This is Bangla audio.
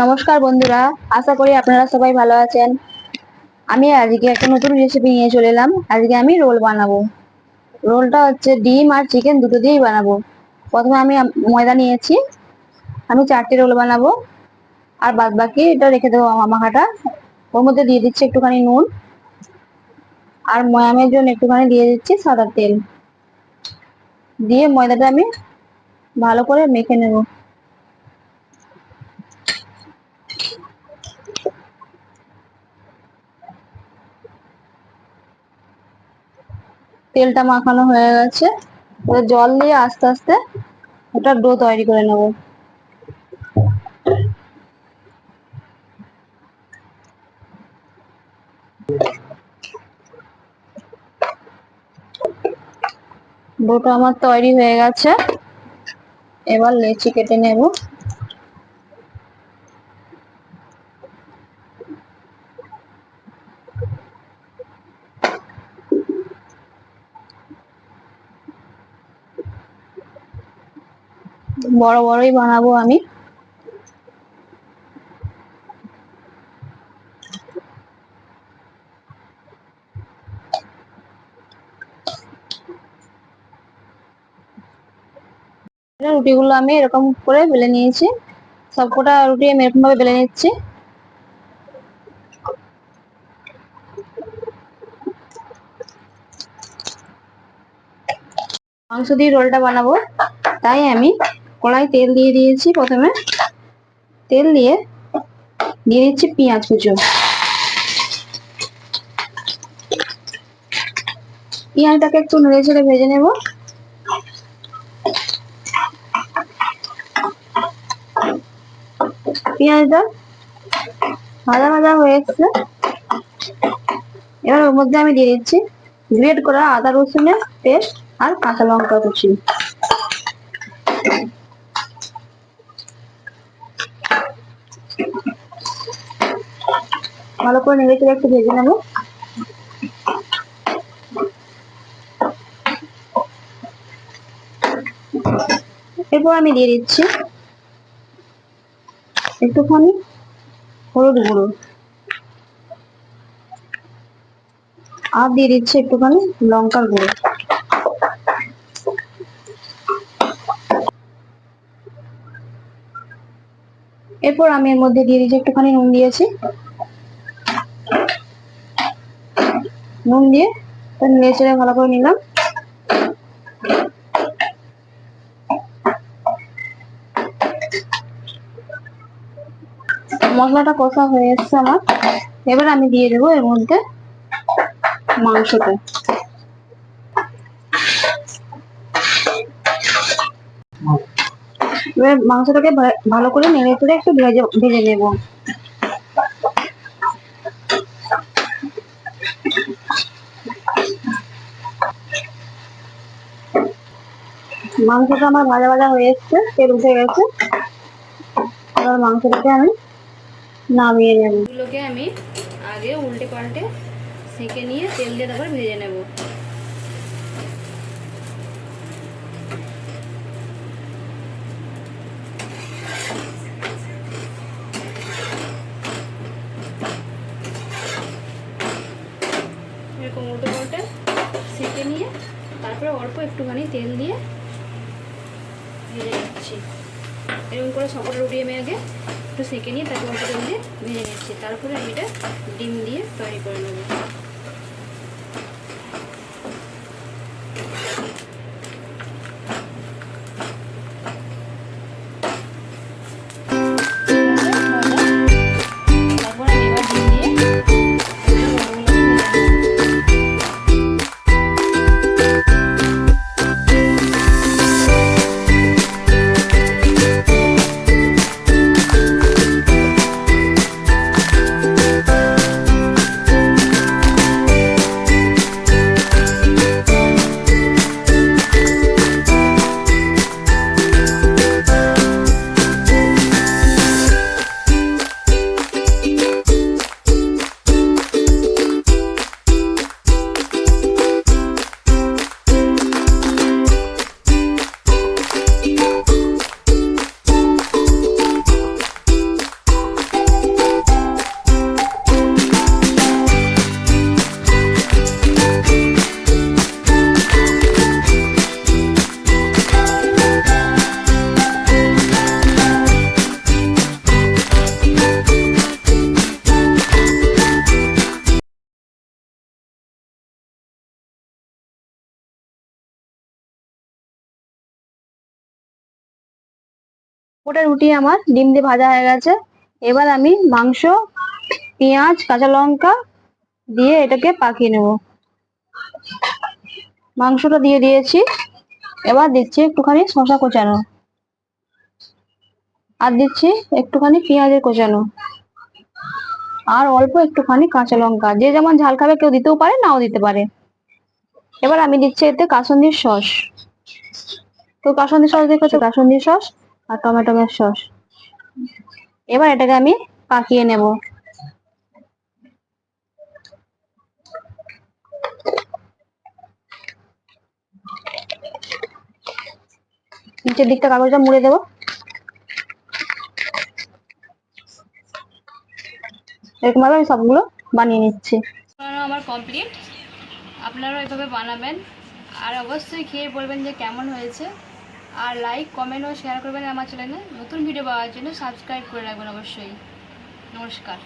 নমস্কার বন্ধুরা, আশা করি আপনারা সবাই ভালো আছেন। আমি আজকে একটা নতুন রেসিপি নিয়ে চলে এলাম। আজকে আমি রোল বানাবো। রোলটা হচ্ছে ডিম আর চিকেন দুটো দিয়েই বানাবো। প্রথমে আমি ময়দা নিয়েছি। আমি চারটে রোল বানাবো। আর বাদ বাকি এটা রেখে দেবো মাখাটা। ওর মধ্যে দিয়ে দিচ্ছি একটুখানি নুন। আর ময়ামের জন্য একটুখানি দিয়ে দিচ্ছি সাদা তেল। দিয়ে ময়দাটা আমি ভালো করে মেখে নেব। তেলটা মাখানো হয়ে গেছে। জল দিয়ে আস্তে আস্তে ওটা ডো তৈরি করে নেব। ডোটা আমার তৈরি হয়ে গেছে। এবার লেচি কেটে নেব। বড় বড়ই বানাবো আমি। রুটিগুলো আমি এরকম করে বেলে নিয়েছি। সবকটা রুটি আমি এরকম ভাবে বেলে নিচ্ছি। মাংস দিয়ে রোলটা বানাবো। তাই আমি কড়াই তেল দিয়ে দিয়েছি প্রথমে। তেল দিয়ে দিয়ে দিচ্ছি পেঁয়াজ কুচো। পেঁয়াজটাকে একটু নেড়ে চেড়ে ভেজে নেব। পেঁয়াজটা ভাজা ভাজা হয়ে এসছে এবার ওর মধ্যে আমি দিয়ে দিচ্ছি গ্রেট করা আদা রসুনের পেস্ট আর কাঁচা লঙ্কা কুচি। ভালো করে নেড়ে চেড়ে একটু ভেজে নেব। এরপর আমি দিয়ে দিচ্ছি একটুখানি হলুদ গুঁড়ো। আর দিয়ে দিচ্ছি একটুখানি লঙ্কার গুঁড়ো। এরপর আমি এর মধ্যে দিয়ে দিচ্ছি একটুখানি নুন দিয়েছি। নুন দিয়ে নেড়ে চেড়ে ভালো করে নিলাম। মশলাটা কষা হয়ে এসছে আমার। এবার আমি দিয়ে দেবো এর মধ্যে মাংসটা। এবার মাংসটাকে ভালো করে নেড়ে চেড়ে একটু ভেজে ভেজে নেব। মাংসটা আমার ভাজা ভাজা হয়ে এসছে, তেল উঠে গেছে। এবার মাংসটাকে আমি নামিয়ে নেব। এগুলোকে আমি আগে উল্টে পাল্টে সেঁকে নিয়ে তেল দিয়ে তারপর ভেজে নেব। এরকম উল্টে পাল্টে সেঁকে নিয়ে তারপরে অল্প একটুখানি তেল দিয়ে ভেজে নিচ্ছি। এরকম করে সকল রুটি আমি আগে একটু সেঁকে নিয়ে তারপর তেল দিয়ে ভেজে নিচ্ছি। তারপরে আমি এটা ডিম দিয়ে তৈরি করে নেব। ওটা রুটি আমার, ডিম দিয়ে ভাজা হয়ে গেছে। এবার আমি মাংস, পেঁয়াজ, কাঁচা লঙ্কা দিয়ে এটাকে পাকিয়ে নেব। মাংসটা দিয়ে দিয়েছি। এবার দিচ্ছি একটুখানি শশা কোচানো। আর দিচ্ছি একটুখানি পেঁয়াজের কোচানো। আর অল্প একটুখানি কাঁচা লঙ্কা। যে যেমন ঝাল খাবে কেউ দিতেও পারে, নাও দিতে পারে। এবার আমি দিচ্ছি এতে কাসন্দির সস। তো কাসন্দি সস দেখেছ? কাসন্দির সস। আর টমেটোমের সস। এবার এটাকে আমি পাকিয়ে নেব। নিচের দিকটা কাগজটা মুড়ে দেবো। এরকম ভাবে আমি সবগুলো বানিয়ে নিচ্ছি। আমার কমপ্লিট আপনারাও এভাবে বানাবেন। আর অবশ্যই খেয়ে বলবেন যে কেমন হয়েছে। আর লাইক কমেন্ট ও শেয়ার করবেন আমার চ্যানেলে নতুন ভিডিও পাওয়ার জন্য সাবস্ক্রাইব করে রাখবেন অবশ্যই। নমস্কার।